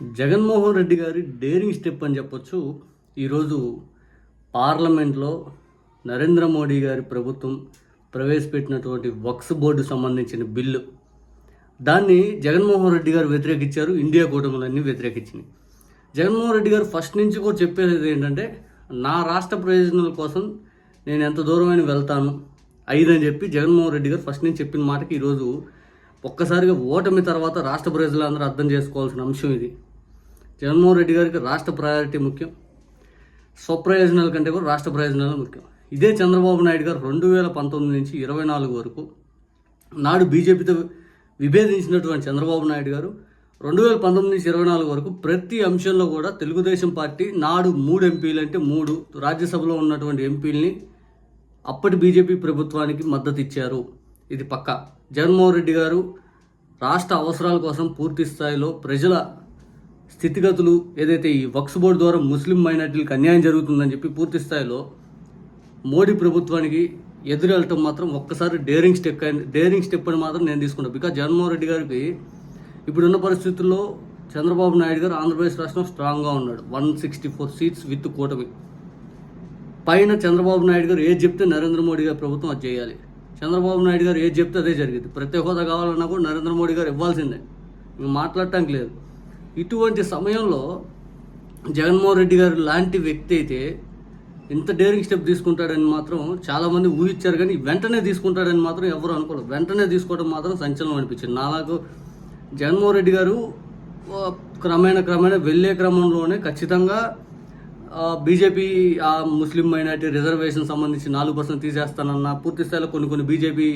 జగన్మోహన్ రెడ్డి గారి daring step అని చెప్పొచ్చు. ఈరోజు పార్లమెంట్లో నరేంద్ర మోడీ గారి ప్రభుత్వం ప్రవేశపెట్టినటువంటి వక్స్ బోర్డు సంబంధించిన బిల్లు. దాన్ని జగన్మోహన్ రెడ్డి గారు వ్యతిరేకించారు. ఇండియా కూటమిలన్నీ వ్యతిరేకించినాయి. జగన్మోహన్ రెడ్డి గారు ఫస్ట్ నుంచి కూడా చెప్పేది ఏంటంటే నా రాష్ట్ర ప్రయోజనాల కోసం నేను ఎంత దూరమైన వెళ్తాను ఐదని చెప్పి జగన్మోహన్ రెడ్డి గారు ఫస్ట్ నుంచి చెప్పిన మాటకి ఈరోజు ఒక్కసారిగా ఓటమి తర్వాత రాష్ట్ర ప్రజలందరూ అర్థం చేసుకోవాల్సిన అంశం ఇది. జగన్మోహన్ రెడ్డి గారికి రాష్ట్ర ప్రయారిటీ ముఖ్యం. స్వప్రయోజనాల కంటే కూడా రాష్ట్ర ప్రయోజనాలు ముఖ్యం. ఇదే చంద్రబాబు నాయుడు గారు రెండు వేల పంతొమ్మిది నుంచి ఇరవై నాలుగు వరకు నాడు బీజేపీతో విభేదించినటువంటి చంద్రబాబు నాయుడు గారు రెండు వేల పంతొమ్మిది నుంచి ఇరవై నాలుగు వరకు ప్రతి అంశంలో కూడా తెలుగుదేశం పార్టీ నాడు మూడు ఎంపీలు అంటే మూడు రాజ్యసభలో ఉన్నటువంటి ఎంపీల్ని అప్పటి బీజేపీ ప్రభుత్వానికి మద్దతు ఇచ్చారు. ఇది పక్క. జగన్మోహన్ రెడ్డి గారు రాష్ట్ర అవసరాల కోసం పూర్తి స్థాయిలో ప్రజల స్థితిగతులు ఏదైతే ఈ వక్స్ బోర్డు ద్వారా ముస్లిం మైనార్టీలకు అన్యాయం జరుగుతుందని చెప్పి పూర్తి స్థాయిలో మోడీ ప్రభుత్వానికి ఎదురెళ్ళటం మాత్రం ఒక్కసారి డేరింగ్ స్టెప్ డేరింగ్ స్టెప్ అని మాత్రం నేను తీసుకున్నాను బికాజ్ జగన్మోహన్ రెడ్డి గారికి ఇప్పుడున్న పరిస్థితుల్లో చంద్రబాబు నాయుడు గారు ఆంధ్రప్రదేశ్ రాష్ట్రం స్ట్రాంగ్గా ఉన్నాడు. One sixty four seats with కూటమి. పైన చంద్రబాబు నాయుడు గారు ఏది చెప్తే నరేంద్ర మోడీ గారి ప్రభుత్వం అది చేయాలి. చంద్రబాబు నాయుడు గారు ఏది చెప్తే అదే జరిగింది. ప్రత్యేక హోదా కావాలన్నా కూడా నరేంద్ర మోడీ గారు ఇవ్వాల్సిందే. ఇంక మాట్లాడటానికి లేదు. ఇటువంటి సమయంలో జగన్మోహన్ రెడ్డి గారు లాంటి వ్యక్తి అయితే ఇంత డేరింగ్ స్టెప్ తీసుకుంటాడని మాత్రం చాలామంది ఊహించారు కానీ వెంటనే తీసుకుంటాడని మాత్రం ఎవరు అనుకోలేదు. వెంటనే తీసుకోవడం మాత్రం సంచలనం అనిపించింది. నాలాగో జగన్మోహన్ రెడ్డి గారు క్రమేణ క్రమేణ వెళ్ళే క్రమంలోనే ఖచ్చితంగా బీజేపీ ఆ ముస్లిం మైనార్టీ రిజర్వేషన్ సంబంధించి నాలుగు పర్సెంట్ తీసేస్తానన్న పూర్తి స్థాయిలో కొన్ని కొన్ని బీజేపీ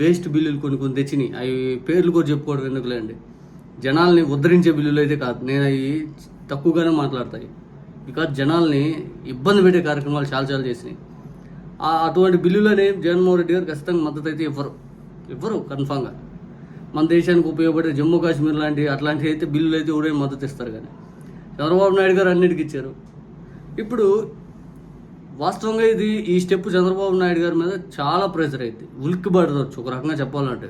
వేస్ట్ బిల్లులు కొన్ని కొన్ని తెచ్చినాయి. అవి పేర్లు కూడా చెప్పుకోవడం ఎందుకులేండి జనాల్ని ఉద్ధరించే బిల్లులు అయితే కాదు నేను అవి తక్కువగానే మాట్లాడతాయి బికాజ్ జనాల్ని ఇబ్బంది పెట్టే కార్యక్రమాలు చాలా చాలా చేసినాయి. అటువంటి బిల్లులని జగన్మోహన్ రెడ్డి గారు ఖచ్చితంగా మద్దతు అయితే ఇవ్వరు. ఇవ్వరు కన్ఫామ్గా మన దేశానికి ఉపయోగపడే జమ్మూ కాశ్మీర్ లాంటి అట్లాంటివి అయితే బిల్లులు అయితే ఎవరైనా మద్దతు ఇస్తారు కానీ. చంద్రబాబు నాయుడు గారు అన్నిటికీ ఇచ్చారు. ఇప్పుడు వాస్తవంగా ఇది ఈ స్టెప్ చంద్రబాబు నాయుడు గారి మీద చాలా ప్రెషర్ అయింది. ఉలిక్కి పడవచ్చు ఒక రకంగా చెప్పాలంటే.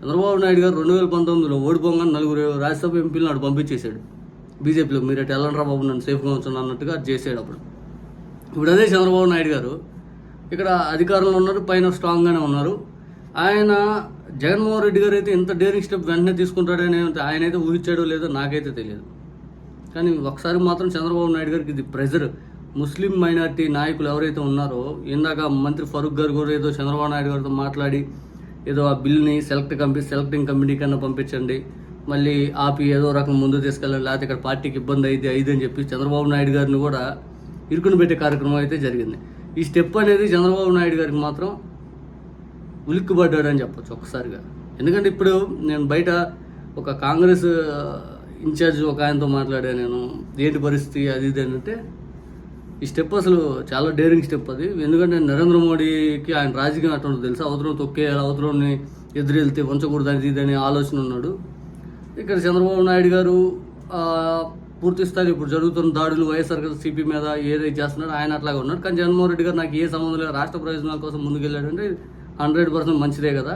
చంద్రబాబు నాయుడు గారు రెండు వేల పంతొమ్మిదిలో ఓడిపోగానే నలుగురు రాజ్యసభ ఎంపీలను నాడు పంపించేశాడు. బీజేపీలో మీరు అటు వెళ్ళండి బాబు నన్ను సేఫ్గా ఉంచండి అన్నట్టుగా చేసాడు అప్పుడు. ఇప్పుడు అదే చంద్రబాబు నాయుడు గారు ఇక్కడ అధికారంలో ఉన్నారు పైన స్ట్రాంగ్గానే ఉన్నారు. ఆయన జగన్మోహన్ రెడ్డి గారు అయితే ఇంత డేరింగ్ స్టెప్ వెంటనే తీసుకుంటాడని ఆయన అయితే ఊహించాడో లేదో నాకైతే తెలియదు. కానీ ఒకసారి మాత్రం చంద్రబాబు నాయుడు గారికి ఇది ప్రెజర్ ముస్లిం మైనార్టీ నాయకులు ఎవరైతే ఉన్నారో ఇందాక మంత్రి ఫరూక్ గారు కూడా ఏదో చంద్రబాబు నాయుడు గారితో మాట్లాడి ఏదో ఆ బిల్ని సెలెక్ట్ కంపెనీ సెలెక్టింగ్ కమిటీ కన్నా పంపించండి. మళ్ళీ ఆపి ఏదో రకం ముందు తీసుకెళ్ళండి. లేకపోతే ఇక్కడ పార్టీకి ఇబ్బంది అయితే అయింది అని చెప్పి చంద్రబాబు నాయుడు గారిని కూడా ఇరుకుని పెట్టే కార్యక్రమం అయితే జరిగింది. ఈ స్టెప్ అనేది చంద్రబాబు నాయుడు గారికి మాత్రం ఉలిక్కిపడ్డాడు అని చెప్పొచ్చు ఒక్కసారిగా. ఎందుకంటే ఇప్పుడు నేను బయట ఒక కాంగ్రెస్ ఇన్ఛార్జ్ ఒక ఆయనతో మాట్లాడా నేను. ఏంటి పరిస్థితి అది ఇది అంటే ఈ స్టెప్ అసలు చాలా డేరింగ్ స్టెప్ అది. ఎందుకంటే నరేంద్ర మోడీకి ఆయన రాజకీయం అటువంటి తెలుసు? అవతరం తొక్కేయాలి అవతరంని ఎదురెళ్తే ఉంచకూడదు అది ఇది అనే ఆలోచన ఉన్నాడు. ఇక్కడ చంద్రబాబు నాయుడు గారు పూర్తి స్థాయి ఇప్పుడు జరుగుతున్న దాడులు వైఎస్ఆర్ సిపి మీద ఏదైతే చేస్తున్నాడో ఆయన అట్లాగే ఉన్నాడు. కానీ జగన్మోహన్ రెడ్డి గారు నాకు ఏ సంబంధం లేదు. రాష్ట్ర ప్రయోజనాల కోసం ముందుకెళ్ళాడంటే హండ్రెడ్ పర్సెంట్ మంచిదే కదా.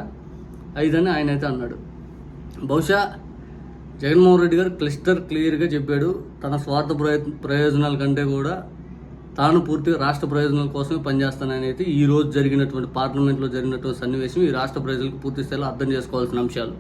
అయిదని ఆయన అయితే అన్నాడు. బహుశా జగన్మోహన్ రెడ్డి గారు క్లిస్టర్ క్లియర్గా చెప్పాడు. తన స్వార్థ ప్రయత్ ప్రయోజనాల కంటే కూడా తాను పూర్తిగా రాష్ట్ర ప్రయోజనాల కోసమే పనిచేస్తానని అయితే ఈ రోజు జరిగినటువంటి పార్లమెంట్లో జరిగినటువంటి సన్నివేశం ఈ రాష్ట్ర ప్రజలకు పూర్తి స్థాయిలో అర్థం చేసుకోవాల్సిన అంశాలు.